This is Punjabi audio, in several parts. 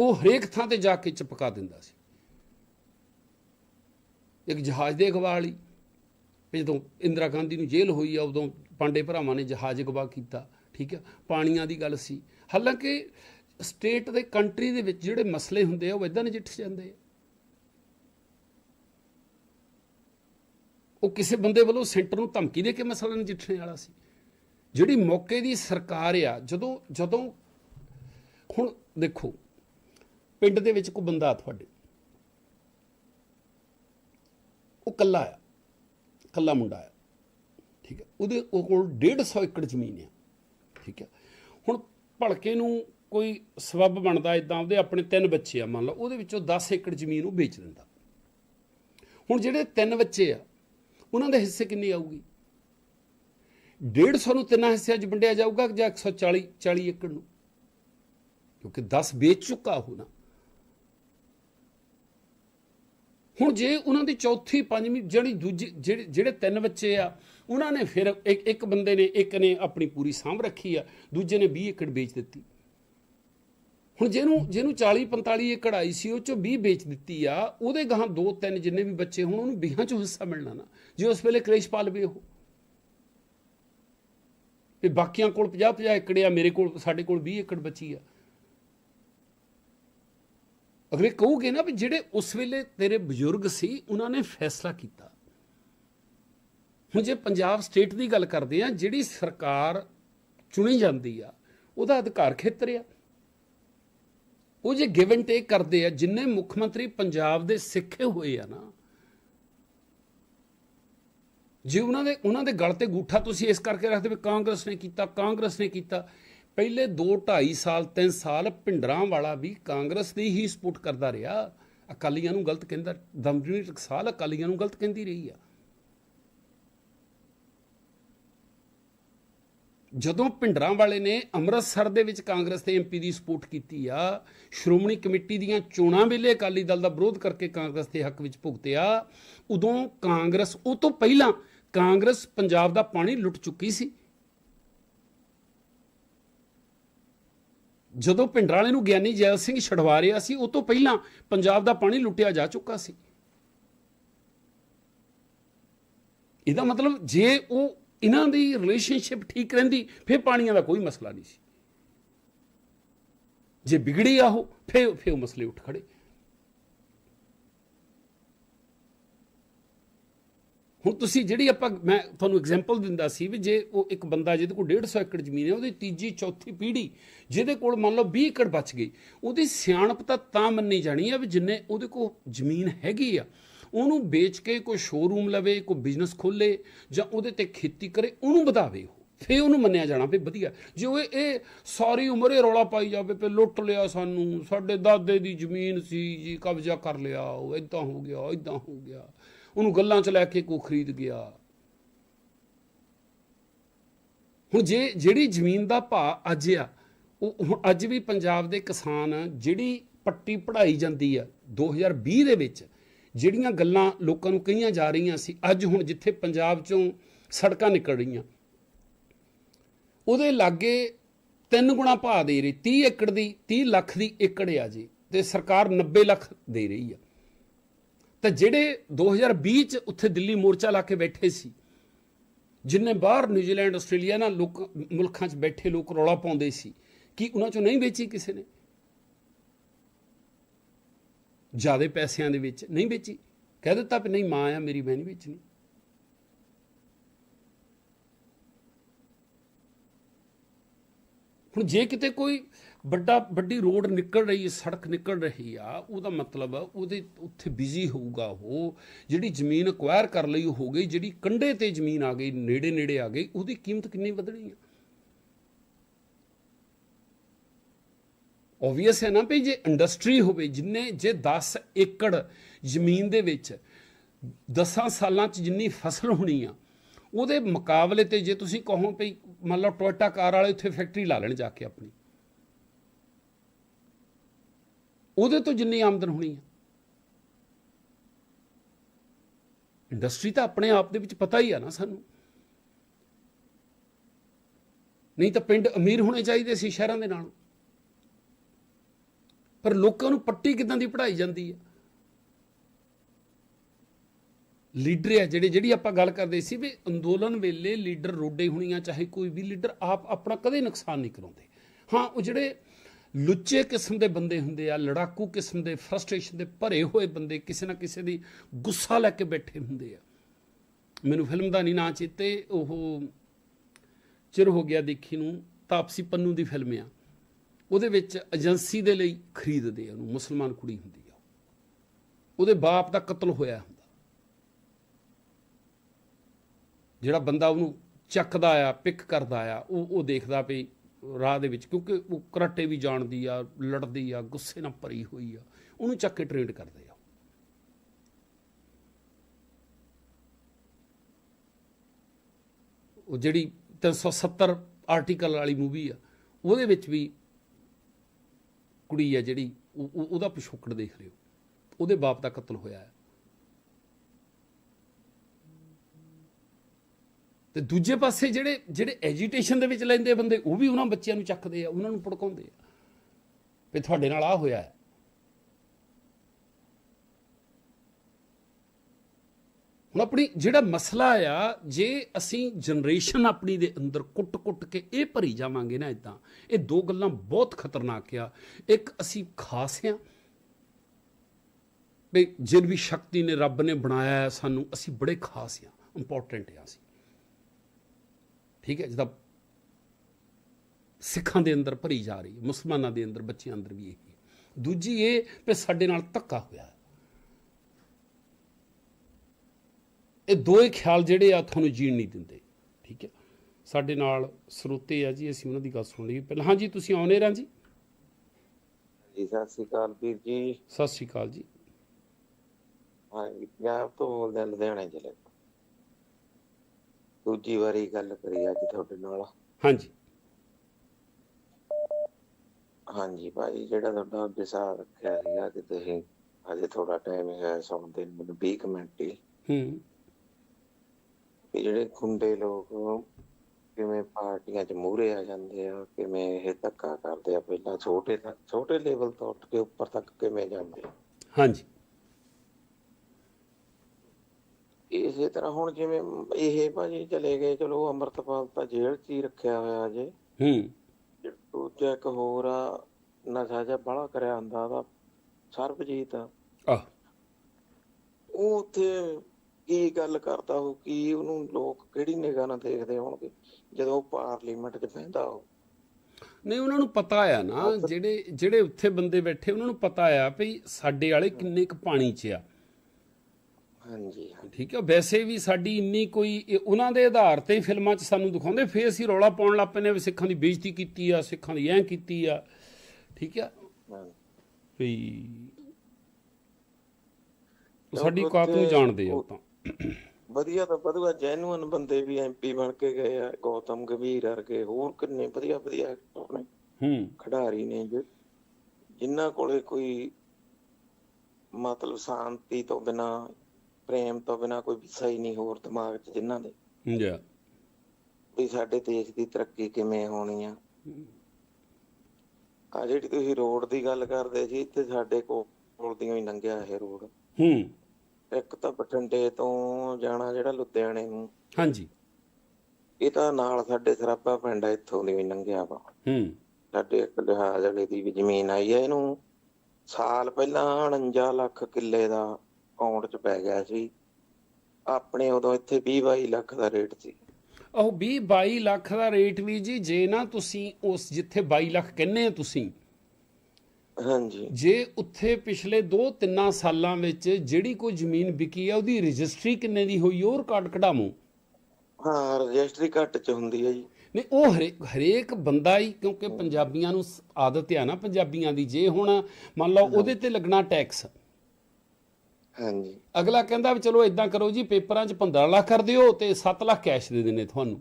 ਉਹ ਹਰੇਕ ਥਾਂ ਤੇ ਜਾ ਕੇ ਚਪਕਾ ਦਿੰਦਾ ਸੀ। ਇੱਕ ਜਹਾਜ਼ ਦੇ ਅਗਵਾ ਵਾਲੀ ਜਦੋਂ ਇੰਦਰਾ ਗਾਂਧੀ ਨੂੰ ਜੇਲ੍ਹ ਹੋਈ ਆ, ਉਦੋਂ ਪਾਂਡੇ ਭਰਾਵਾਂ ਨੇ ਜਹਾਜ਼ ਅਗਵਾ ਕੀਤਾ, ਠੀਕ ਹੈ ਪਾਣੀਆਂ ਦੀ ਗੱਲ ਸੀ। ਹਾਲਾਂਕਿ ਸਟੇਟ ਦੇ ਕੰਟਰੀ ਦੇ ਵਿੱਚ ਜਿਹੜੇ ਮਸਲੇ ਹੁੰਦੇ ਆ, ਉਹ ਇਦਾਂ ਨਜਿੱਠ ਜਾਂਦੇ ਆ। ਉਹ ਕਿਸੇ ਬੰਦੇ ਵੱਲੋਂ ਸੈਂਟਰ ਨੂੰ ਧਮਕੀ ਦੇ ਕੇ ਮਸਲਾ ਨਜਿੱਠਣ ਵਾਲਾ ਸੀ। ਜਿਹੜੀ ਮੌਕੇ ਦੀ ਸਰਕਾਰ ਆ, ਜਦੋਂ ਜਦੋਂ ਹੁਣ ਦੇਖੋ ਪਿੰਡ ਦੇ ਵਿੱਚ ਕੋਈ ਬੰਦਾ ਆ ਤੁਹਾਡੇ? ਉਹ ਕੱਲਾ ਆ। ਕੱਲਾ ਮੁੰਡਾ ਆ। ਠੀਕ ਹੈ। ਉਹਦੇ ਉਹ ਕੋਲ 150 ਏਕੜ ਜ਼ਮੀਨ ਆ। ਠੀਕ ਹੈ। ਹੁਣ ਭਲਕੇ ਨੂੰ ਕੋਈ ਸਬੱਬ ਬਣਦਾ ਇਦਾਂ ਉਹਦੇ ਆਪਣੇ ਤਿੰਨ ਬੱਚੇ ਆ, ਮੰਨ ਲਓ, ਉਹਦੇ ਵਿੱਚੋਂ 10 ਏਕੜ ਜ਼ਮੀਨ ਉਹ ਵੇਚ ਦਿੰਦਾ। ਹੁਣ ਜਿਹੜੇ ਤਿੰਨ ਬੱਚੇ ਆ, ਉਹਨਾਂ ਦੇ ਹਿੱਸੇ ਕਿੰਨੀ ਆਊਗੀ? 150 ਨੂੰ ਤਿੰਨਾਂ ਹਿੱਸਿਆਂ 'ਚ ਵੰਡਿਆ ਜਾਊਗਾ ਜਾਂ 140 40 ਏਕੜ ਨੂੰ? ਕਿਉਂਕਿ 10 ਵੇਚ ਚੁੱਕਾ ਉਹ ਨਾ ਹੁਣ ਜੇ ਉਹਨਾਂ ਦੀ ਚੌਥੀ, ਪੰਜਵੀਂ ਜਿਹੜੀ ਦੂਜੀ, ਜਿਹੜੇ ਜਿਹੜੇ ਤਿੰਨ ਬੱਚੇ ਆ, ਉਹਨਾਂ ਨੇ ਫਿਰ ਇੱਕ ਇੱਕ ਬੰਦੇ ਨੇ, ਇੱਕ ਨੇ ਆਪਣੀ ਪੂਰੀ ਸਾਂਭ ਰੱਖੀ ਆ, ਦੂਜੇ ਨੇ 20 ਏਕੜ ਵੇਚ ਦਿੱਤੀ। ਹੁਣ ਜਿਹਨੂੰ ਜਿਹਨੂੰ 40 45 ਏਕੜ ਆਈ ਸੀ, ਉਹ ਚੋਂ 20 ਵੇਚ ਦਿੱਤੀ ਆ, ਉਹਦੇ ਗਾਹਾਂ ਦੋ, ਤਿੰਨ ਜਿੰਨੇ ਵੀ ਬੱਚੇ ਹੁਣ, ਉਹਨੂੰ 20 ਚੋਂ ਹਿੱਸਾ ਮਿਲਣਾ ਨਾ, ਜੇ ਉਸ ਵੇਲੇ ਕਲੇਸ਼ ਪਾ ਲਵੇ ਉਹ। ਤੇ ਬਾਕੀਆਂ ਕੋਲ 50 50 ਏਕੜ ਆ, ਮੇਰੇ ਕੋਲ, ਸਾਡੇ ਕੋਲ 20 ਏਕੜ ਬਚੀ ਆ। ਅਗਲੇ ਕਹੂਗੇ ਨਾ ਵੀ ਜਿਹੜੇ ਉਸ ਵੇਲੇ ਤੇਰੇ ਬਜ਼ੁਰਗ ਸੀ, ਉਹਨਾਂ ਨੇ ਫੈਸਲਾ ਕੀਤਾ। ਹੁਣ ਜੇ ਪੰਜਾਬ ਸਟੇਟ ਦੀ ਗੱਲ ਕਰਦੇ ਆ ਜਿਹੜੀ ਸਰਕਾਰ ਚੁਣੀ ਜਾਂਦੀ ਆ, ਉਹਦਾ ਅਧਿਕਾਰ ਖੇਤਰ ਆ। ਉਹ ਜੇ ਗਿਵ ਐਂਡ ਟੇਕ ਕਰਦੇ ਆ, ਜਿੰਨੇ ਮੁੱਖ ਮੰਤਰੀ ਪੰਜਾਬ ਦੇ ਸਿੱਖੇ ਹੋਏ ਆ ਨਾ, ਜੇ ਉਹਨਾਂ ਦੇ ਉਹਨਾਂ ਦੇ ਗਲ ਤੇ ਗੂਠਾ ਤੁਸੀਂ ਇਸ ਕਰਕੇ ਰੱਖਦੇ ਵੀ ਕਾਂਗਰਸ ਨੇ ਕੀਤਾ, ਕਾਂਗਰਸ ਨੇ ਕੀਤਾ ਪਹਿਲੇ 2 2.5 ਸਾਲ 3 ਸਾਲ ਭਿੰਡਰਾਂ ਵਾਲਾ ਵੀ ਕਾਂਗਰਸ ਦੀ ਹੀ ਸਪੋਰਟ ਕਰਦਾ ਰਿਹਾ। ਅਕਾਲੀਆਂ ਨੂੰ ਗਲਤ ਕਹਿੰਦਾ, ਦਮਦਮੀ ਟਕਸਾਲ ਅਕਾਲੀਆਂ ਨੂੰ ਗਲਤ ਕਹਿੰਦੀ ਰਹੀ ਆ। ਜਦੋਂ ਭਿੰਡਰਾਂ ਵਾਲੇ ਨੇ ਅੰਮ੍ਰਿਤਸਰ ਦੇ ਵਿੱਚ ਕਾਂਗਰਸ ਦੇ ਐਮਪੀ ਦੀ ਸਪੋਰਟ ਕੀਤੀ ਆ, ਸ਼੍ਰੋਮਣੀ ਕਮੇਟੀ ਦੀਆਂ ਚੋਣਾਂ ਵੇਲੇ ਅਕਾਲੀ ਦਲ ਦਾ ਵਿਰੋਧ ਕਰਕੇ ਕਾਂਗਰਸ ਦੇ ਹੱਕ ਵਿੱਚ ਭੁਗਤਿਆ, ਉਦੋਂ ਕਾਂਗਰਸ, ਉਹ ਤੋਂ ਪਹਿਲਾਂ ਕਾਂਗਰਸ ਪੰਜਾਬ ਦਾ ਪਾਣੀ ਲੁੱਟ ਚੁੱਕੀ ਸੀ। ਜਦੋਂ ਭਿੰਡਰਾਂ ਵਾਲੇ ਨੂੰ ਗਿਆਨੀ ਜੈਲ ਸਿੰਘ ਛਡਵਾ ਰਿਹਾ ਸੀ, ਉਹ ਤੋਂ ਪਹਿਲਾਂ ਪੰਜਾਬ ਦਾ ਪਾਣੀ ਲੁੱਟਿਆ ਜਾ ਚੁੱਕਾ ਸੀ। ਇਹਦਾ ਮਤਲਬ ਜੇ ਉਹ ਇਹਨਾਂ ਦੀ ਰਿਲੇਸ਼ਨਸ਼ਿਪ ਠੀਕ ਰਹਿੰਦੀ, ਫਿਰ ਪਾਣੀਆਂ ਦਾ ਕੋਈ ਮਸਲਾ ਨਹੀਂ ਸੀ। ਜੇ ਵਿਗੜੀ ਆ ਉਹ, ਫਿਰ ਫਿਰ ਉਹ ਮਸਲੇ ਉੱਠ ਖੜੇ। ਹੁਣ ਤੁਸੀਂ ਜਿਹੜੀ ਆਪਾਂ, ਮੈਂ ਤੁਹਾਨੂੰ ਐਗਜ਼ਾਮਪਲ ਦਿੰਦਾ ਸੀ ਵੀ ਜੇ ਉਹ ਇੱਕ ਬੰਦਾ ਜਿਹਦੇ ਕੋਲ 150 ਏਕੜ ਜ਼ਮੀਨ ਹੈ, ਉਹਦੀ ਤੀਜੀ, ਚੌਥੀ ਪੀੜ੍ਹੀ ਜਿਹਦੇ ਕੋਲ ਮੰਨ ਲਓ 20 ਏਕੜ ਬਚ ਗਈ, ਉਹਦੀ ਸਿਆਣਪ ਤਾਂ ਤਾਂ ਮੰਨੀ ਜਾਣੀ ਆ ਵੀ ਜਿੰਨੇ ਉਹਦੇ ਕੋਲ ਜ਼ਮੀਨ ਹੈਗੀ ਆ, ਉਹਨੂੰ ਵੇਚ ਕੇ ਕੋਈ ਸ਼ੋਰੂਮ ਲਵੇ, ਕੋਈ ਬਿਜ਼ਨਸ ਖੋਲੇ ਜਾਂ ਉਹਦੇ ਤੇ ਖੇਤੀ ਕਰੇ, ਉਹਨੂੰ ਵਧਾਵੇ ਉਹ। ਫੇ ਉਹਨੂੰ ਮੰਨਿਆ ਜਾਣਾ ਵੀ ਵਧੀਆ। ਜੇ ਉਹ ਇਹ- ਸਾਰੀ ਉਮਰ ਇਹ ਰੌਲਾ ਪਾਈ ਜਾਵੇ ਵੀ ਲੁੱਟ ਲਿਆ ਸਾਨੂੰ, ਸਾਡੇ ਦਾਦੇ ਦੀ ਜ਼ਮੀਨ ਸੀ ਜੀ, ਕਬਜ਼ਾ ਕਰ ਲਿਆ, ਉਹ ਇਦਾਂ ਹੋ ਗਿਆ ਇਦਾਂ ਹੋ ਗਿਆ। ਉਹਨੂੰ ਗੱਲਾਂ 'ਚ ਲੈ ਕੇ ਕੋ ਖਰੀਦ ਗਿਆ। ਹੁਣ ਜੇ ਜਿਹੜੀ ਜ਼ਮੀਨ ਦਾ ਭਾਅ ਅੱਜ ਆ, ਉਹ ਹੁਣ ਅੱਜ ਵੀ ਪੰਜਾਬ ਦੇ ਕਿਸਾਨ ਜਿਹੜੀ ਪੱਟੀ ਪੜਾਈ ਜਾਂਦੀ ਆ 2020 ਦੇ ਵਿੱਚ, ਜਿਹੜੀਆਂ ਗੱਲਾਂ ਲੋਕਾਂ ਨੂੰ ਕਹੀਆਂ ਜਾ ਰਹੀਆਂ ਸੀ, ਅੱਜ ਹੁਣ ਜਿੱਥੇ ਪੰਜਾਬ ਚੋਂ ਸੜਕਾਂ ਨਿਕਲ ਰਹੀਆਂ, ਉਹਦੇ ਲਾਗੇ ਤਿੰਨ ਗੁਣਾ ਭਾਅ ਦੇ ਰਹੀ 30 ਏਕੜ ਦੀ 30 ਲੱਖ ਦੀ ਏਕੜ ਆ ਜੀ, ਤੇ ਸਰਕਾਰ 90 ਲੱਖ ਦੇ ਰਹੀ ਆ। ਤਾਂ ਜਿਹੜੇ 2020 ਚ ਉੱਥੇ ਦਿੱਲੀ ਮੋਰਚਾ ਲਾ ਕੇ ਬੈਠੇ ਸੀ, ਜਿੰਨੇ ਬਾਹਰ ਨਿਊਜ਼ੀਲੈਂਡ, ਆਸਟ੍ਰੇਲੀਆ ਨਾਲ ਲੋਕ, ਮੁਲਕਾਂ 'ਚ ਬੈਠੇ ਲੋਕ ਰੌਲਾ ਪਾਉਂਦੇ ਸੀ, ਕਿ ਉਹਨਾਂ 'ਚੋਂ ਨਹੀਂ ਵੇਚੀ ਕਿਸੇ ਨੇ? ਜਿਆਦੇ ਪੈਸਿਆਂ ਦੇ ਵਿੱਚ ਨਹੀਂ ਵੇਚੀ। ਕਹਿ ਦਿੱਤਾ ਵੀ ਨਹੀਂ, ਮਾਂ ਆ, ਮੇਰੀ ਮੈਂ ਨਹੀਂ। ਵੇਚਣੀ ਹੁਣ ਜੇ ਕਿਤੇ ਕੋਈ ਵੱਡਾ, ਵੱਡੀ ਰੋਡ ਨਿਕਲ ਰਹੀ ਹੈ ਸੜਕ ਨਿਕਲ ਰਹੀ ਆ, ਉਹਦਾ ਮਤਲਬ ਉਹਦੇ ਉੱਥੇ ਬਿਜ਼ੀ ਹੋਊਗਾ ਉਹ, ਜਿਹੜੀ ਜ਼ਮੀਨ ਅਕਵਾਇਰ ਕਰ ਲਈ ਹੋ ਗਈ, ਜਿਹੜੀ ਕੰਡੇ ਤੇ ਜ਼ਮੀਨ ਆ ਗਈ ਨੇੜੇ ਨੇੜੇ ਆ ਗਈ, ਉਹਦੀ ਕੀਮਤ ਕਿੰਨੀ ਵਧਣੀ ਆ? ਓਬਵੀਅਸ ਹੈ ਨਾ ਵੀ ਜੇ ਇੰਡਸਟਰੀ ਹੋਵੇ, ਜਿੰਨੇ, ਜੇ 10 ਏਕੜ ਜ਼ਮੀਨ ਦੇ ਵਿੱਚ 10 ਸਾਲਾਂ ਚ ਜਿੰਨੀ ਫਸਲ ਹੋਣੀ ਆ, ਉਹਦੇ ਮੁਕਾਬਲੇ ਤੇ ਜੇ ਤੁਸੀਂ ਕਹੋ ਵੀ ਮੰਨ ਲਓ ਟੋਇਟਾ ਕਾਰ ਵਾਲੇ ਉੱਥੇ ਫੈਕਟਰੀ ਲਾ ਲੈਣ ਜਾ ਕੇ ਆਪਣੀ ਉਹਦੇ ਤੋਂ ਜਿੰਨੀ ਆਮਦਨ ਹੋਣੀ ਹੈ। ਇੰਡਸਟਰੀ ਤਾਂ ਆਪਣੇ ਆਪ ਦੇ ਵਿੱਚ ਪਤਾ ਹੀ ਆ ਨਾ ਸਾਨੂੰ। ਨਹੀਂ ਤਾਂ ਪਿੰਡ ਅਮੀਰ ਹੋਣੇ ਚਾਹੀਦੇ ਸੀ ਸ਼ਹਿਰਾਂ ਦੇ ਨਾਲ। ਪਰ ਲੋਕਾਂ ਨੂੰ ਪੱਟੀ ਕਿਦਾਂ ਦੀ ਪੜਾਈ ਜਾਂਦੀ ਹੈ? ਲੀਡਰ ਆ ਜਿਹੜੇ, ਜਿਹੜੀ ਆਪਾਂ ਗੱਲ ਕਰਦੇ ਸੀ ਵੀ ਅੰਦੋਲਨ ਵੇਲੇ ਲੀਡਰ ਰੋਡੇ ਹੋਣੀਆਂ, ਚਾਹੇ ਕੋਈ ਵੀ ਲੀਡਰ ਆਪ ਆਪਣਾ ਕਦੇ ਨੁਕਸਾਨ ਨਹੀਂ ਕਰਾਉਂਦੇ। ਹਾਂ, ਉਹ ਜਿਹੜੇ ਲੁੱਚੇ ਕਿਸਮ ਦੇ ਬੰਦੇ ਹੁੰਦੇ ਆ, ਲੜਾਕੂ ਕਿਸਮ ਦੇ ਫਰਸਟ੍ਰੇਸ਼ਨ ਦੇ ਭਰੇ ਹੋਏ ਬੰਦੇ ਕਿਸੇ ਨਾ ਕਿਸੇ ਦੀ ਗੁੱਸਾ ਲੈ ਕੇ ਬੈਠੇ ਹੁੰਦੇ ਆ। ਮੈਨੂੰ ਫਿਲਮ ਦਾ ਨਹੀਂ ਨਾਂ ਚੇਤੇ, ਉਹ ਚਿਰ ਹੋ ਗਿਆ ਦੇਖੀ ਨੂੰ, ਤਾਪਸੀ ਪੰਨੂ ਦੀ ਫਿਲਮ ਆ। ਉਹਦੇ ਵਿੱਚ ਏਜੰਸੀ ਦੇ ਲਈ ਖਰੀਦਦੇ ਆ ਉਹਨੂੰ, ਮੁਸਲਮਾਨ ਕੁੜੀ ਹੁੰਦੀ ਆ। ਉਹਦੇ ਬਾਪ ਦਾ ਕਤਲ ਹੋਇਆ ਹੁੰਦਾ। ਜਿਹੜਾ ਬੰਦਾ ਉਹਨੂੰ ਚੱਕਦਾ ਆ, ਪਿਕ ਕਰਦਾ ਆ, ਉਹ ਉਹ ਦੇਖਦਾ ਵੀ ਰਾਹ ਦੇ ਵਿੱਚ, ਕਿਉਂਕਿ ਉਹ ਕਰਾਟੇ ਵੀ ਜਾਣਦੀ ਆ, ਲੜਦੀ ਆ, ਗੁੱਸੇ ਨਾਲ ਭਰੀ ਹੋਈ ਆ, ਉਹਨੂੰ ਚੱਕ ਕੇ ਟ੍ਰੇਡ ਕਰਦੇ ਆ। ਉਹ ਜਿਹੜੀ 370 ਆਰਟੀਕਲ ਵਾਲੀ ਮੂਵੀ ਆ, ਉਹਦੇ ਵਿੱਚ ਵੀ ਕੁੜੀ ਆ ਜਿਹੜੀ ਉਹ- ਉਹਦਾ ਪਿਛੋਕੜ ਦੇਖ ਲਿਓ। ਉਹਦੇ ਬਾਪ ਦਾ ਕਤਲ ਹੋਇਆ ਹੈ। ਤੇ ਦੂਜੇ ਪਾਸੇ ਜਿਹੜੇ ਜਿਹੜੇ ਐਜੀਟੇਸ਼ਨ ਦੇ ਵਿੱਚ ਲੈਂਦੇ ਬੰਦੇ, ਉਹ ਵੀ ਉਹਨਾਂ ਬੱਚਿਆਂ ਨੂੰ ਚੱਕਦੇ ਆ, ਉਹਨਾਂ ਨੂੰ ਭੜਕਾਉਂਦੇ ਆ। ਵੀ ਤੁਹਾਡੇ ਨਾਲ ਆ ਹੋਇਆ ਹੈ। ਹੁਣ ਆਪਣੀ ਜਿਹੜਾ ਮਸਲਾ ਆ, ਜੇ ਅਸੀਂ ਜਨਰੇਸ਼ਨ ਆਪਣੀ ਦੇ ਅੰਦਰ ਕੁੱਟ-ਕੁੱਟ ਕੇ ਇਹ ਭਰੀ ਜਾਵਾਂਗੇ ਨਾ ਇਦਾਂ ਇਹ ਦੋ ਗੱਲਾਂ ਬਹੁਤ ਖਤਰਨਾਕ ਆ। ਇੱਕ ਅਸੀਂ ਖਾਸ ਆ। ਵੀ ਜਿਨ ਵੀ ਸ਼ਕਤੀ ਨੇ ਰੱਬ ਨੇ ਬਣਾਇਆ ਸਾਨੂੰ, ਅਸੀਂ ਬੜੇ ਖਾਸ ਆ ਇੰਪੋਰਟੈਂਟ ਆ ਅਸੀਂ। ਠੀਕ ਹੈ ਜਿਹਦਾ ਸਿੱਖਾਂ ਦੇ ਅੰਦਰ ਭਰੀ ਜਾ ਰਹੀ ਹੈ ਮੁਸਲਮਾਨਾਂ ਦੇ ਅੰਦਰ ਬੱਚਿਆਂ ਅੰਦਰ ਵੀ ਇਹ ਹੈ। ਦੂਜੀ ਇਹ ਵੀ ਸਾਡੇ ਨਾਲ ਧੱਕਾ ਹੋਇਆ ਹੈ। ਇਹ ਦੋਏ ਖਿਆਲ ਜਿਹੜੇ ਆ ਤੁਹਾਨੂੰ ਜੀਣ ਨਹੀਂ ਦਿੰਦੇ ਠੀਕ ਹੈ? ਸਾਡੇ ਨਾਲ ਸਰੋਤੇ ਆ ਜੀ ਅਸੀਂ ਉਹਨਾਂ ਦੀ ਗੱਲ ਸੁਣ ਲਈ। ਪਹਿਲਾਂ ਹਾਂ ਜੀ ਤੁਸੀਂ ਆਉਨੇ ਰਾਂ ਜੀ ਜੀ ਸਤਿ ਸ੍ਰੀ ਅਕਾਲ ਵੀਰ ਜੀ। ਸਤਿ ਸ਼੍ਰੀ ਅਕਾਲ ਜੀ। ਹਾਂਜੀ ਪੰਜਾਬ ਤੋਂ ਬੋਲਦੇ ਹਾਂ ਲੁਧਿਆਣੇ ਜ਼ਿਲ੍ਹੇ ਤੋਂ ਦੂਜੀ ਵਾਰੀ ਗੱਲ ਕਰੀ ਅੱਜ ਤੁਹਾਡੇ ਨਾਲ। ਹਾਂਜੀ। ਹਾਂਜੀ ਭਾਈ ਜਿਹੜਾ ਤੁਹਾਡਾ ਵਿਸਾ ਰੱਖਿਆ ਸੀਗਾ ਕਿ ਤੁਸੀਂ ਅਜੇ ਥੋੜਾ ਟਾਈਮ ਹੈ ਸੁਣਦੇ ਨੂੰ ਮੈਨੂੰ 20 ਕੁ ਮਿੰਟ ਹੀ। ਹੂੰ। ਵੀ ਜਿਹੜੇ ਗੁੰਡੇ ਲੋਕ ਕਿਵੇਂ ਪਾਰਟੀਆਂ ਚ ਮੂਹਰੇ ਆ ਜਾਂਦੇ ਆ ਕਿਵੇਂ ਇਹ ਧੱਕਾ ਕਰਦੇ ਆ ਪਹਿਲਾਂ ਛੋਟੇ ਛੋਟੇ ਲੈਵਲ ਤੋਂ ਉੱਠ ਕੇ ਉੱਪਰ ਤੱਕ ਕਿਵੇਂ ਜਾਂਦੇ ਹਾਂਜੀ। ਇਸੇ ਤਰ੍ਹਾਂ ਹੁਣ ਜਿਵੇਂ ਇਹ ਭਾਜੀ ਚਲੇ ਗਏ ਚਲੋ ਅੰਮ੍ਰਿਤਪਾਲ ਤਾਂ ਜੇਲ੍ਹ 'ਚ ਹੀ ਰੱਖਿਆ ਹੋਇਆ ਜੇ। ਹੂੰ। ਦੂਜਾ ਇੱਕ ਹੋਰ ਆ ਨਸ਼ਾ ਜਿਹਾ ਬੜਾ ਕਰਿਆ ਹੁੰਦਾ ਉਹਦਾ ਸਰਬਜੀਤ। ਆ। ਉਹ ਉੱਥੇ ਕੀ ਗੱਲ ਕਰਦਾ ਉਹ ਕੀ ਉਹਨੂੰ ਲੋਕ ਕਿਹੜੀ ਨਿਗਾਹ ਨਾਲ ਦੇਖਦੇ ਹੋਣਗੇ? ਜਦੋਂ ਉਹ ਪਾਰਲੀਮੈਂਟ 'ਚ ਬਹਿੰਦਾ ਉਹ। ਨਹੀਂ ਉਹਨਾਂ ਨੂੰ ਪਤਾ ਆ ਨਾ ਜਿਹੜੇ ਜਿਹੜੇ ਉੱਥੇ ਬੰਦੇ ਬੈਠੇ ਉਹਨਾਂ ਨੂੰ ਪਤਾ ਆ ਵੀ ਸਾਡੇ ਵਾਲੇ ਕਿੰਨੇ ਕੁ ਪਾਣੀ 'ਚ ਆ। ਹਾਂਜੀ ਠੀਕ ਹੈ ਵੈਸੇ ਵੀ ਸਾਡੀ ਇੰਨੀ ਕੋਈ ਉਹਨਾਂ ਦੇ ਆਧਾਰ ਤੇ ਹੀ ਫਿਲਮਾਂ 'ਚ ਸਾਨੂੰ ਦਿਖਾਉਂਦੇ ਫੇਰ ਅਸੀਂ ਰੌਲਾ ਪਾਉਣ ਲੱਗ ਪੈਨੇ ਵੀ ਸਿੱਖਾਂ ਦੀ ਬੇਇੱਜ਼ਤੀ ਕੀਤੀ ਆ ਸਿੱਖਾਂ ਦੀ ਐਂ ਕੀਤੀ ਆ। ਠੀਕ ਆ। ਵੀ ਸਾਡੀ ਔਕਾਤ ਨੂੰ ਜਾਣਦੇ ਆ ਤਾਂ। ਵਧੀਆ ਤਾਂ ਵਧੀਆ ਜੈਨੂਅਨ ਬੰਦੇ ਵੀ ਐਮਪੀ ਬਣ ਕੇ ਗਏ ਆ ਗੌਤਮ ਗੰਭੀਰ ਵਰਗੇ ਹੋਰ ਕਿੰਨੇ ਵਧੀਆ ਵਧੀਆ ਐਕਟਰ ਨੇ। ਹੂੰ। ਖਿਡਾਰੀ ਨੇ ਜਿਨ੍ਹਾਂ ਕੋਲੇ ਕੋਈ ਮਤਲਬ ਸ਼ਾਂਤੀ ਤੋਂ ਬਿਨਾ ਪ੍ਰੇਮ ਤੋਂ ਬਿਨਾ ਕੋਈ ਵਿਸ਼ਾ ਹੀ ਨਹੀਂ ਹੋਰ ਦਿਮਾਗ 'ਚ ਜਿਨ੍ਹਾਂ ਦੇ। ਜਾ ਵੀ ਸਾਡੇ ਦੇਸ਼ ਦੀ ਤਰੱਕੀ ਕਿਵੇਂ ਹੋਣੀ ਆ। ਆ ਜਿਹੜੀ ਤੁਸੀਂ ਰੋਡ ਦੀ ਗੱਲ ਕਰਦੇ ਸੀ ਤੇ ਸਾਡੇ ਕੋਲ ਦੀਆਂ ਹੀ ਲੰਘਿਆ ਇਹ ਰੋਡ। ਹੂੰ। ਇੱਕ ਤਾਂ ਬਠਿੰਡੇ ਤੋਂ ਜਾਣਾ ਜਿਹੜਾ ਲੁਧਿਆਣੇ ਨੂੰ। ਹਾਂਜੀ। ਇਹ ਤਾਂ ਨਾਲ ਸਾਡੇ ਸਰਾਪਾ ਪਿੰਡ ਆ ਇੱਥੋਂ ਦੀ ਵੀ ਲੰਘਿਆ ਵਾ। ਹੂੰ। ਸਾਡੇ ਇੱਕ ਲਿਹਾਜ਼ ਵਾਲੇ ਦੀ ਵੀ ਜ਼ਮੀਨ ਆਈ ਹੈ ਇਹਨੂੰ ਸਾਲ ਪਹਿਲਾਂ 49 ਲੱਖ ਕਿੱਲੇ ਦਾ ਅਕਾਊਂਟ 'ਚ ਪੈ ਗਿਆ ਸੀ। ਆਪਣੇ ਉਦੋਂ ਇੱਥੇ 20 22 ਲੱਖ ਦਾ ਰੇਟ ਸੀ। ਉਹ 20 22 ਲੱਖ ਦਾ ਰੇਟ ਵੀ ਜੀ ਜੇ ਨਾ ਤੁਸੀਂ ਉਸ ਜਿੱਥੇ 22 ਲੱਖ ਕਹਿੰਨੇ ਆ ਤੁਸੀਂ ਹਾਂਜੀ। ਜੇ ਉੱਥੇ ਪਿਛਲੇ 2-3 ਸਾਲਾਂ ਵਿੱਚ ਜਿਹੜੀ ਕੋਈ ਜ਼ਮੀਨ ਵਿਕੀ ਆ ਉਹਦੀ ਰਜਿਸਟਰੀ ਕਿੰਨੇ ਦੀ ਹੋਈ ਉਹ ਰਿਕਾਰਡ ਕਢਾਵੋ। ਹਾਂ ਰਜਿਸਟਰੀ ਘੱਟ 'ਚ ਹੁੰਦੀ ਹੈ ਜੀ। ਨਹੀਂ ਉਹ ਹਰੇਕ ਬੰਦਾ ਹੀ ਕਿਉਂਕਿ ਪੰਜਾਬੀਆਂ ਨੂੰ ਆਦਤ ਆ ਨਾ ਪੰਜਾਬੀਆਂ ਦੀ ਜੇ ਹੁਣ ਮੰਨ ਲਓ ਉਹਦੇ ਤੇ ਲੱਗਣਾ ਟੈਕਸ ਹਾਂਜੀ। ਅਗਲਾ ਕਹਿੰਦਾ ਵੀ ਚਲੋ ਇਦਾਂ ਕਰੋ ਜੀ ਪੇਪਰਾਂ 'ਚ 15 ਲੱਖ ਕਰ ਦਿਓ ਤੇ 7 ਲੱਖ ਕੈਸ਼ ਦੇ ਦੇਣੇ ਤੁਹਾਨੂੰ।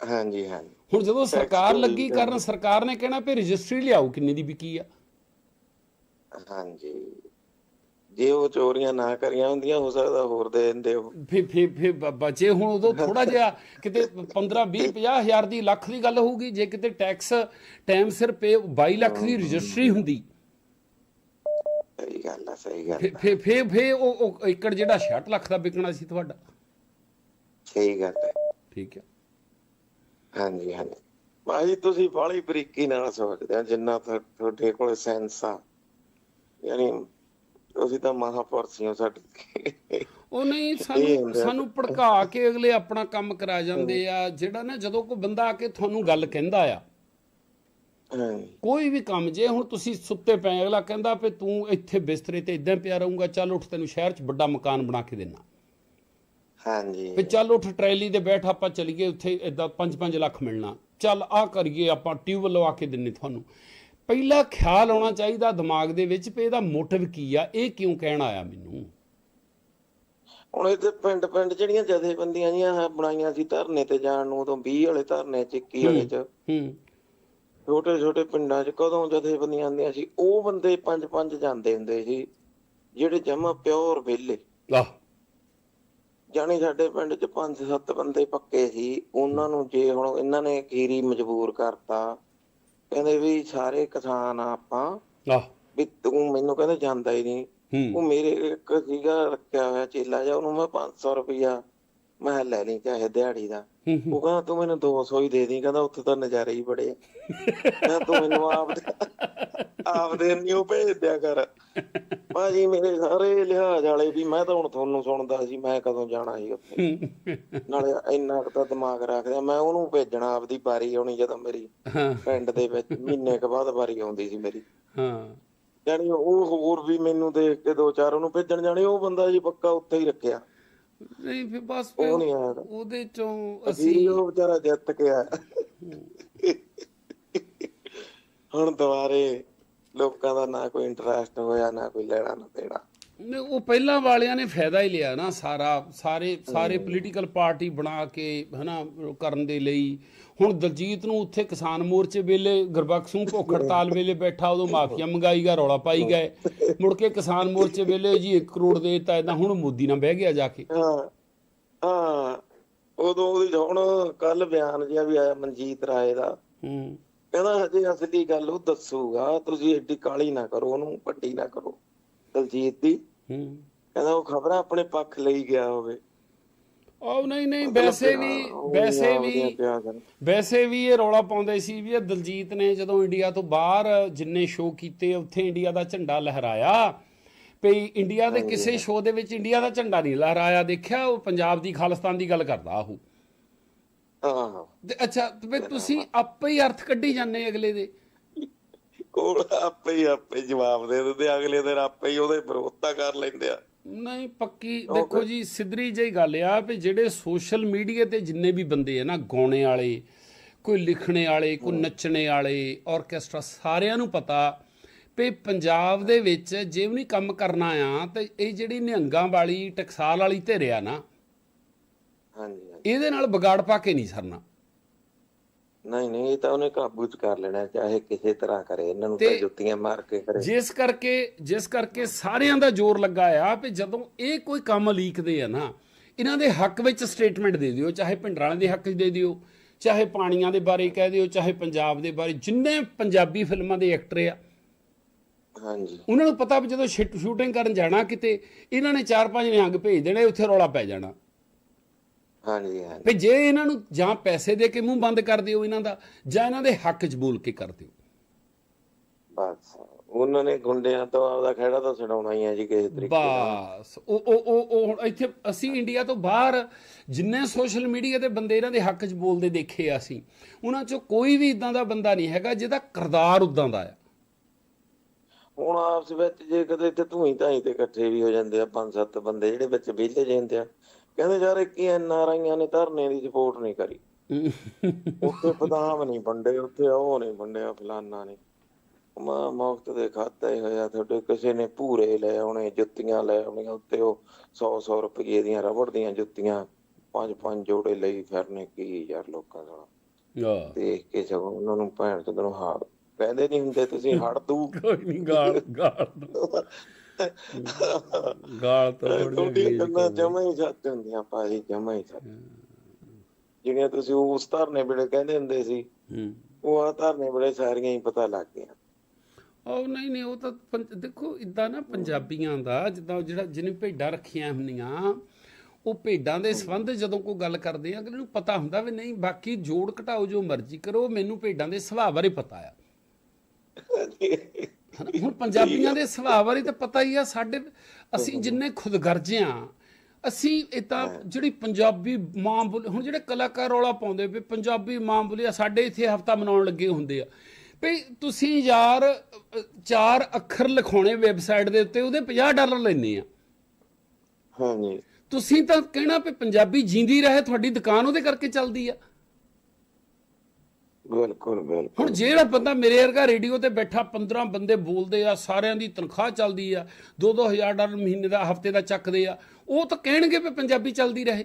ਹਾਂਜੀ ਹਾਂਜੀ। ਹੁਣ ਜਦੋਂ ਸਰਕਾਰ ਲੱਗੀ ਕਰਨ ਸਰਕਾਰ ਨੇ ਕਹਿਣਾ ਵੀ ਰਜਿਸਟਰੀ ਲਿਆਓ ਕਿੰਨੇ ਦੀ ਵਿਕੀ ਆ। ਹਾਂਜੀ। ਜੇ ਉਹ ਚੋਰੀਆਂ ਨਾ ਕਰੀਆਂ ਹੁੰਦੀਆਂ ਹੋ ਸਕਦਾ ਹੋਰ ਦੇ ਦਿੰਦੇ ਉਹ। ਫੇ ਫੇ ਫੇ ਬਚੇ ਹੁਣ ਉਦੋਂ ਥੋੜਾ ਜਿਹਾ ਕਿਤੇ 15 20 50 ਹਜ਼ਾਰ ਦੀ ਲੱਖ ਦੀ ਗੱਲ ਹੋਊਗੀ ਜੇ ਕਿਤੇ ਟੈਕਸ ਟਾਈਮ ਸਿਰ ਪੇ 22 ਲੱਖ ਦੀ ਰਜਿਸਟਰੀ ਹੁੰਦੀ। ਗੱਲ ਆ ਸਹੀ ਗੱਲ ਫੇ ਫੇ ਫੇ ਫੇ ਉਹ ਉਹ ਏਕੜ ਜਿਹੜਾ 66 ਲੱਖ ਦਾ ਵਿਕਣਾ ਸੀ ਤੁਹਾਡਾ। ਸਹੀ ਗੱਲ ਹੈ ਠੀਕ ਹੈ ਹਾਂਜੀ ਹਾਂਜੀ। ਭਾਈ ਤੁਸੀਂ ਬਾਹਲੀ ਬਰੀਕੀ ਨਾਲ ਸੋਚਦੇ ਆ ਜਿੰਨਾ ਤੁਹਾ- ਤੁਹਾਡੇ ਕੋਲ ਸੈਂਸ ਆ। ਯਾਨੀ ਤੁਸੀਂ ਤਾਂ ਮਹਾਪੁਰਸ਼ ਹੋ ਸਾਡੇ ਉਹ ਨਹੀਂ ਸਾਨੂੰ ਹੁੰਦਾ। ਸਾਨੂੰ ਭੜਕਾ ਕੇ ਅਗਲੇ ਆਪਣਾ ਕੰਮ ਕਰਾ ਜਾਂਦੇ ਆ। ਜਿਹੜਾ ਨਾ ਜਦੋਂ ਕੋਈ ਬੰਦਾ ਆ ਕੇ ਤੁਹਾਨੂੰ ਗੱਲ ਕਹਿੰਦਾ ਆ ਕੋਈ ਵੀ ਕੰਮ ਜੇ ਹੁਣ ਤੁਸੀਂ ਸੁੱਤੇ ਪਏ ਅਗਲਾ ਕਹਿੰਦਾ ਵੀ ਤੂੰ ਇੱਥੇ ਬਿਸਤਰੇ ਤੇ ਇਦਾਂ ਪਿਆ ਰਹੂੰਗਾ ਚੱਲ ਉੱਠ ਤੈਨੂੰ ਸ਼ਹਿਰ 'ਚ ਵੱਡਾ ਮਕਾਨ ਬਣਾ ਕੇ ਦੇਣਾ ਹਾਂਜੀ। ਵੀ ਚੱਲ ਉੱਠ ਟਰੈਲੀ ਤੇ ਬੈਠ ਆਪਾਂ ਚਲੀਏ ਉੱਥੇ ਇਦਾਂ 5-5 ਲੱਖ ਮਿਲਣਾ। ਚੱਲ ਆ ਕਰੀਏ ਆਪਾਂ ਟਿਊਬ ਲਵਾ ਕੇ ਦਿੰਨੇ ਤੁਹਾਨੂੰ। ਪਹਿਲਾ ਖਿਆਲ ਆਉਣਾ ਚਾਹੀਦਾ ਦਿਮਾਗ ਦੇ ਵਿੱਚ ਵੀ ਇਹਦਾ ਮੋਟਿਵ ਕੀ ਆ ਇਹ ਕਿਉਂ ਕਹਿਣ ਆਇਆ ਮੈਨੂੰ? ਹੁਣ ਇੱਥੇ ਪਿੰਡ ਪਿੰਡ ਜਿਹੜੀਆਂ ਜਥੇਬੰਦੀਆਂ ਜੀਆਂ ਬਣਾਈਆਂ ਸੀ ਧਰਨੇ ਤੇ ਜਾਣ ਨੂੰ ਉਦੋਂ 20 ਵਾਲੇ ਧਰਨੇ ਚ 21 ਵਾਲੇ ਚ। ਹੂੰ। ਛੋਟੇ ਛੋਟੇ ਪਿੰਡਾਂ 'ਚ ਕਦੋਂ ਜਥੇਬੰਦੀਆਂ ਆਉਂਦੀਆਂ ਸੀ ਉਹ ਬੰਦੇ ਪੰਜ ਪੰਜ ਜਾਂਦੇ ਹੁੰਦੇ ਸੀ ਜਿਹੜੇ ਜਮਾ ਪਿਓਰ ਵਿਹਲੇ। ਆਹ। ਜਾਣੀ ਸਾਡੇ ਪਿੰਡ 'ਚ ਪੰਜ ਸੱਤ ਬੰਦੇ ਪੱਕੇ ਸੀ ਉਹਨਾਂ ਨੂੰ ਜੇ ਹੁਣ ਇਹਨਾਂ ਨੇ ਖੀਰੀ ਮਜਬੂਰ ਕਰਤਾ ਕਹਿੰਦੇ ਵੀ ਸਾਰੇ ਕਿਸਾਨ ਆ ਆਪਾਂ ਆਹ। ਵੀ ਤੂੰ ਮੈਨੂੰ ਕਹਿੰਦੇ ਜਾਂਦਾ ਹੀ ਨਹੀਂ। ਉਹ ਮੇਰੇ ਇੱਕ ਸੀਗਾ ਰੱਖਿਆ ਹੋਇਆ ਚੇਲਾ ਜਾ ਉਹਨੂੰ ਮੈਂ 500 ਰੁਪਇਆ ਮੈਂ ਕਿਹਾ ਲੈ ਲਈ ਚਾਹੇ ਦਿਹਾੜੀ ਦਾ। ਉਹ ਕਹਿੰਦਾ ਤੂੰ ਮੈਨੂੰ 200 ਹੀ ਦੇ ਦੀ। ਕਹਿੰਦਾ ਉੱਥੇ ਤਾਂ ਨਜ਼ਾਰੇ ਹੀ ਬੜੇ ਆ। ਤੂੰ ਮੈਨੂੰ ਆਪ ਆਪ ਦੇ ਨਿਊ ਭੇਜ ਦਿਆ ਕਰ। ਭਾਜੀ ਮੇਰੇ ਸਾਰੇ ਲਿਹਾਜ਼ ਵਾਲੇ ਵੀ ਮੈਂ ਤਾਂ ਹੁਣ ਤੁਹਾਨੂੰ ਸੁਣਦਾ ਸੀ ਮੈਂ ਕਦੋਂ ਜਾਣਾ ਸੀ ਉੱਥੇ। ਨਾਲੇ ਇੰਨਾ ਕੁ ਤਾਂ ਦਿਮਾਗ ਰੱਖਦਾ ਮੈਂ ਉਹਨੂੰ ਭੇਜਣਾ ਆਪਦੀ ਵਾਰੀ ਆਉਣੀ ਜਦੋਂ ਮੇਰੀ ਪਿੰਡ ਦੇ ਵਿੱਚ ਮਹੀਨੇ ਕੁ ਬਾਅਦ ਵਾਰੀ ਆਉਂਦੀ ਸੀ ਮੇਰੀ। ਹਾਂ। ਜਾਣੀ ਉਹ ਹੋਰ ਵੀ ਮੈਨੂੰ ਦੇਖ ਕੇ ਦੋ ਚਾਰ ਉਹਨੂੰ ਭੇਜਣ ਜਾਣੀ ਉਹ ਬੰਦਾ ਜੀ ਪੱਕਾ ਉੱਥੇ ਹੀ ਰੱਖਿਆ। ਨਹੀਂ ਫਿਰ ਬਸ ਉਹ ਨਹੀਂ ਆਇਆ ਉਹਦੇ ਚੋਂ ਅਸੀਂ ਉਹ ਵਿਚਾਰਾ ਜਿੱਤ ਕੇ ਆਇਆ ਹੁਣ ਦੁਬਾਰੇ ਲੋਕਾਂ ਦਾ ਨਾ ਕੋਈ ਇੰਟਰਸਟ ਹੋਇਆ ਨਾ ਕੋਈ ਲੈਣਾ ਨਾ ਦੇਣਾ। ਨਹੀਂ, ਉਹ ਪਹਿਲਾਂ ਵਾਲਿਆਂ ਨੇ ਫਾਇਦਾ ਹੀ ਲਿਆ ਨਾ ਸਾਰਾ ਸਾਰੇ ਸਾਰੇ ਪੋਲੀਟੀਕਲ ਪਾਰਟੀ ਬਣਾ ਕੇ ਹਨਾ ਕਰਨ ਦੇ ਲਈ। ਹੁਣ ਦਲਜੀਤ ਨੂੰ ਉੱਥੇ ਕਿਸਾਨ ਮੋਰਚੇ ਵੇਲੇ ਗੁਰਬਖਸ਼ ਸਿੰਘ ਭੁੱਖ ਹੜਤਾਲ ਵੇਲੇ ਬੈਠਾ ਉਦੋਂ ਮਾਫੀਆ ਮੰਗਾਈ ਗਾ ਰੌਲਾ ਪਾਈ ਗਏ ਮੁੜ ਕੇ ਕਿਸਾਨ ਮੋਰਚੇ ਵੇਲੇ ਜੀ 1 ਕਰੋੜ ਦੇ ਦਿੱਤਾ ਇਦਾਂ ਹੁਣ ਮੋਦੀ ਨਾਲ ਬਹਿ ਗਿਆ ਜਾ ਕੇ। ਹਾਂ ਹਾਂ। ਉਦੋਂ ਉਹਦੀ ਹੁਣ ਕੱਲ ਬਿਆਨ ਜਿਹਾ ਵੀ ਆਇਆ ਮਨਜੀਤ ਰਾਏ ਦਾ। ਹੂੰ। ਕਹਿੰਦਾ ਹਜੇ ਅਸਲੀ ਗੱਲ ਉਹ ਦੱਸੂਗਾ ਤੁਸੀਂ ਏਡੀ ਕਾਲੀ ਨਾ ਕਰੋ ਉਹਨੂੰ ਵੱਡੀ ਨਾ ਕਰੋ ਦਲਜੀਤ ਦੀ। ਹੂੰ। ਕਹਿੰਦਾ ਉਹ ਖਬਰਾਂ ਆਪਣੇ ਪੱਖ ਲਈ ਗਿਆ ਹੋਵੇ। ਉਹ ਨਹੀਂ ਨਹੀਂ ਵੈਸੇ ਵੀ ਵੈਸੇ ਵੀ। ਵੈਸੇ ਵੀ ਇਹ ਰੌਲਾ ਪਾਉਂਦੇ ਸੀ ਵੀ ਇਹ ਦਲਜੀਤ ਨੇ ਜਦੋਂ ਇੰਡੀਆ ਤੋਂ ਬਾਹਰ ਜਿੰਨੇ ਸ਼ੋਅ ਕੀਤੇ ਉੱਥੇ ਇੰਡੀਆ ਦਾ ਝੰਡਾ ਲਹਿਰਾਇਆ। ਵੀ ਇੰਡੀਆ ਦੇ ਕਿਸੇ ਸ਼ੋਅ ਦੇ ਵਿੱਚ ਇੰਡੀਆ ਦਾ ਝੰਡਾ ਨਹੀਂ ਲਹਿਰਾਇਆ। ਦੇਖਿਆ ਉਹ ਪੰਜਾਬ ਦੀ ਖਾਲਿਸਤਾਨ ਦੀ ਗੱਲ ਕਰਦਾ ਉਹ। ਹਾਂ ਅੱਛਾ ਤੇ ਤੁਸੀਂ ਆਪੇ ਹੀ ਅਰਥ ਕੱਢੀ ਜਾਂਦੇ ਅਗਲੇ ਦੇ। ਕੋਲ ਆਪੇ ਹੀ ਆਪੇ ਜਵਾਬ ਦੇ ਦਿੰਦੇ ਅਗਲੇ ਦਿਨ ਆਪੇ ਹੀ ਉਹਦੇ ਵਿਰੋਧਤਾ ਕਰ ਲੈਂਦੇ ਆ। ਨਹੀਂ ਪੱਕੀ। ਦੇਖੋ ਜੀ ਸਿੱਧਰੀ ਜਿਹੀ ਗੱਲ ਆ ਵੀ ਜਿਹੜੇ ਸੋਸ਼ਲ ਮੀਡੀਆ ਤੇ ਜਿੰਨੇ ਵੀ ਬੰਦੇ ਆ ਨਾ ਗਾਉਣੇ ਵਾਲੇ ਕੋਈ ਲਿਖਣੇ ਵਾਲੇ ਕੋਈ ਨੱਚਣੇ ਵਾਲੇ ਆਰਕੈਸਟਰਾ ਸਾਰਿਆਂ ਨੂੰ ਪਤਾ ਵੀ ਪੰਜਾਬ ਦੇ ਵਿੱਚ ਜੇ ਵੀ ਕੰਮ ਕਰਨਾ ਆ ਤੇ ਇਹ ਜਿਹੜੀ ਨਿਹੰਗਾਂ ਵਾਲੀ ਟਕਸਾਲ ਵਾਲੀ ਧਿਰਿਆ ਨਾ ਹਾਂਜੀ। ਇਹਦੇ ਨਾਲ ਵਿਗਾੜ ਪਾ ਕੇ ਨਹੀਂ ਸਰਨਾ। ਨਹੀਂ ਨਹੀਂ ਇਹ ਤਾਂ ਉਹਨੇ ਕਾਬੂ ਚ ਕਰ ਲੈਣਾ ਚਾਹੇ ਕਿਸੇ ਤਰ੍ਹਾਂ ਕਰੇ ਇਹਨਾਂ ਨੂੰ ਤਾਂ ਜੁੱਤੀਆਂ ਮਾਰ ਕੇ ਕਰੇ। ਜਿਸ ਕਰਕੇ ਜਿਸ ਕਰਕੇ ਸਾਰਿਆਂ ਦਾ ਜ਼ੋਰ ਲੱਗਾ ਆ ਵੀ ਜਦੋਂ ਇਹ ਕੋਈ ਕੰਮ ਲੀਕਦੇ ਆ ਨਾ ਇਹਨਾਂ ਦੇ ਹੱਕ ਵਿੱਚ ਸਟੇਟਮੈਂਟ ਦੇ ਦਿਓ ਚਾਹੇ ਭਿੰਡਰਾਂ ਦੇ ਹੱਕ 'ਚ ਦੇ ਦਿਓ ਚਾਹੇ ਪਾਣੀਆਂ ਦੇ ਬਾਰੇ ਕਹਿ ਦਿਓ ਚਾਹੇ ਪੰਜਾਬ ਦੇ ਬਾਰੇ ਜਿੰਨੇ ਪੰਜਾਬੀ ਫਿਲਮਾਂ ਦੇ ਐਕਟਰ ਆ। ਹਾਂਜੀ। ਉਹਨਾਂ ਨੂੰ ਪਤਾ ਵੀ ਜਦੋਂ ਸ਼ਿਟ- ਸ਼ੂਟਿੰਗ ਕਰਨ ਜਾਣਾ ਕਿਤੇ ਇਹਨਾਂ ਨੇ ਚਾਰ ਪੰਜ ਨਿਹੰਗ ਭੇਜ ਦੇਣੇ ਉੱਥੇ ਰੌਲਾ ਪੈ ਜਾਣਾ। ਹਾਂਜੀ ਹਾਂਜੀ। ਵੀ ਜੇ ਇਹਨਾਂ ਨੂੰ ਜਾਂ ਪੈਸੇ ਦੇ ਕੇ ਮੂੰਹ ਬੰਦ ਕਰ ਦਿਓ ਇਹਨਾਂ ਦਾ ਜਾਂ ਇਹਨਾਂ ਦੇ ਹੱਕ 'ਚ ਬੋਲ ਕੇ ਕਰ ਦਿਓ। ਬਸ ਉਹਨਾਂ ਨੇ ਗੁੰਡਿਆਂ ਤੋਂ ਆਪਦਾ ਖਹਿੜਾ ਤਾਂ ਛਡਾਉਣਾ ਹੀ ਆ ਜੀ ਕਿਸੇ ਤਰੀਕੇ ਨਾਲ। ਬਸ ਉਹ ਉਹ ਉਹ ਉਹ ਹੁਣ ਇੱਥੇ ਅਸੀਂ ਇੰਡੀਆ ਤੋਂ ਬਾਹਰ ਜਿੰਨੇ ਸੋਸ਼ਲ ਮੀਡੀਆ ਤੇ ਬੰਦੇ ਇਹਨਾਂ ਦੇ ਹੱਕ 'ਚ ਬੋਲਦੇ ਦੇਖੇ ਆ ਅਸੀਂ ਉਹਨਾਂ 'ਚੋਂ ਕੋਈ ਵੀ ਇਦਾਂ ਦਾ ਬੰਦਾ ਨਹੀਂ ਹੈਗਾ ਜਿਹਦਾ ਕਰਦਾਰ ਉਦਾਂ ਦਾ ਆ। ਹੁਣ ਆਪਸ ਵਿੱਚ ਜੇ ਕਦੇ ਇੱਥੇ ਧੂਈ ਧਾਈ ਤੇ ਇਕੱਠੇ ਵੀ ਹੋ ਜਾਂਦੇ ਆ ਪੰਜ ਸੱਤ ਬੰਦੇ ਜਿਹੜੇ ਵਿੱਚ ਵਿਹਲੇ ਜਾਂਦੇ ਆ ਕਹਿੰਦੇ ਯਾਰ ਇੱਕ ਹੀ ਐਨ ਆਰ ਆਈਆਂ ਨੇ ਧਰਨੇ ਦੀ ਸਪੋਰਟ ਨਹੀਂ ਕਰੀ। ਉੱਥੇ ਬਦਾਮ ਨਹੀਂ ਵੰਡੇ ਉੱਥੇ ਉਹ ਨਹੀਂ ਵੰਡਿਆ ਫਲਾਨਾ ਨੇ। ਮਾ ਮੁਫਤ ਦੇ ਖਾਤੇ ਹੋਇਆ ਤੁਹਾਡੇ ਕਿਸੇ ਨੇ ਭੂਰੇ ਲੈ ਆਉਣੇ ਜੁੱਤੀਆਂ ਲੈ ਆਉਣੀਆਂ ਉੱਤੇ ਉਹ 100 100 ਰੁਪਏ ਦੀਆਂ ਰਬੜ ਦੀਆਂ ਜੁੱਤੀਆਂ ਪੰਜ ਪੰਜ ਜੋੜੇ ਲਈ ਫਿਰਨੇ ਕੀ ਯਾਰ ਲੋਕਾਂ ਦਾ। ਆਹ, ਦੇਖ ਕੇ ਸਗੋਂ ਉਹਨਾਂ ਨੂੰ ਭੈਣ ਨੂੰ ਹਾਰ ਕਹਿੰਦੇ ਨਹੀਂ ਹੁੰਦੇ ਤੁਸੀਂ ਹੜ ਦੂ। ਕੋਈ ਨਹੀਂ ਗਾਲ ਗਾਲ ਤੋਂ- ਗਾਲ ਤਾਂ ਜਿਹੀ ਗੱਲਾਂ ਜਮਾ ਹੀ ਸੱਚ ਹੁੰਦੀਆਂ ਭਾਜੀ ਜਮਾ ਹੀ ਸੱਚ। ਜਿਹੜੀਆਂ ਤੁਸੀਂ ਉਸ ਧਰਨੇ ਵੇਲੇ ਕਹਿੰਦੇ ਹੁੰਦੇ ਸੀ ਉਹ ਆ ਧਰਨੇ ਵੇਲੇ ਸਾਰੀਆਂ ਹੀ ਪਤਾ ਲੱਗ ਗਈਆਂ। ਉਹ ਨਹੀਂ ਨਹੀਂ ਉਹ ਤਾਂ ਦੇਖੋ ਇਦਾਂ ਨਾ ਪੰਜਾਬੀਆਂ ਦਾ ਜਿੱਦਾਂ ਜਿਹੜਾ ਜਿਹਨੇ ਭੇਡਾਂ ਰੱਖੀਆਂ ਹੁੰਦੀਆਂ ਉਹ ਭੇਡਾਂ ਦੇ ਸੰਬੰਧ ਜਦੋਂ ਕੋਈ ਗੱਲ ਕਰਦੇ ਆ ਕਿ ਨੂੰ ਪਤਾ ਹੁੰਦਾ ਵੀ ਨਹੀਂ ਬਾਕੀ ਜੋੜ ਘਟਾਓ ਜੋ ਮਰਜ਼ੀ ਕਰੋ ਮੈਨੂੰ ਭੇਡਾਂ ਦੇ ਸੁਭਾਅ ਬਾਰੇ ਪਤਾ ਆ। ਹਨਾ? ਹੁਣ ਪੰਜਾਬੀਆਂ ਦੇ ਸੁਭਾਅ ਬਾਰੇ ਤਾਂ ਪਤਾ ਹੀ ਆ ਸਾਡੇ ਅਸੀਂ ਜਿੰਨੇ ਖੁਦਗਰਜ ਆ ਅਸੀਂ ਇਹ ਤਾਂ ਜਿਹੜੀ ਪੰਜਾਬੀ ਮਾਂ ਬੋਲੀ ਹੁਣ ਜਿਹੜੇ ਕਲਾਕਾਰ ਰੌਲਾ ਪਾਉਂਦੇ ਵੀ ਪੰਜਾਬੀ ਮਾਂ ਬੋਲੀ ਆ ਸਾਡੇ ਇੱਥੇ ਹਫਤਾ ਮਨਾਉਣ ਲੱਗੇ ਹੁੰਦੇ ਆ। ਵੀ ਤੁਸੀਂ ਯਾਰ ਚਾਰ ਅੱਖਰ ਲਿਖਾਉਣੇ ਵੈਬਸਾਈਟ ਦੇ ਉੱਤੇ ਉਹਦੇ 50 ਡਾਲਰ ਲੈਣੇ ਆ। ਹਾਂਜੀ ਤੁਸੀਂ ਤਾਂ ਕਹਿਣਾ ਵੀ ਪੰਜਾਬੀ ਜਿੰਦੀ ਰਹੇ ਤੁਹਾਡੀ ਦੁਕਾਨ ਉਹਦੇ ਕਰਕੇ ਚੱਲਦੀ ਆ। ਬਿਲਕੁਲ ਬਿਲਕੁਲ। ਹੁਣ ਜਿਹੜਾ ਬੰਦਾ ਮੇਰੇ ਵਰਗਾ ਰੇਡੀਓ ਤੇ ਬੈਠਾ 15 ਬੰਦੇ ਬੋਲਦੇ ਆ, ਸਾਰਿਆਂ ਦੀ ਤਨਖਾਹ ਚੱਲਦੀ ਆ 2-2000 ਡਾਲਰ ਮਹੀਨੇ ਦਾ, ਹਫ਼ਤੇ ਦਾ ਚੱਕਦੇ ਆ, ਉਹ ਤਾਂ ਕਹਿਣਗੇ ਵੀ ਪੰਜਾਬੀ ਚੱਲਦੀ ਰਹੇ।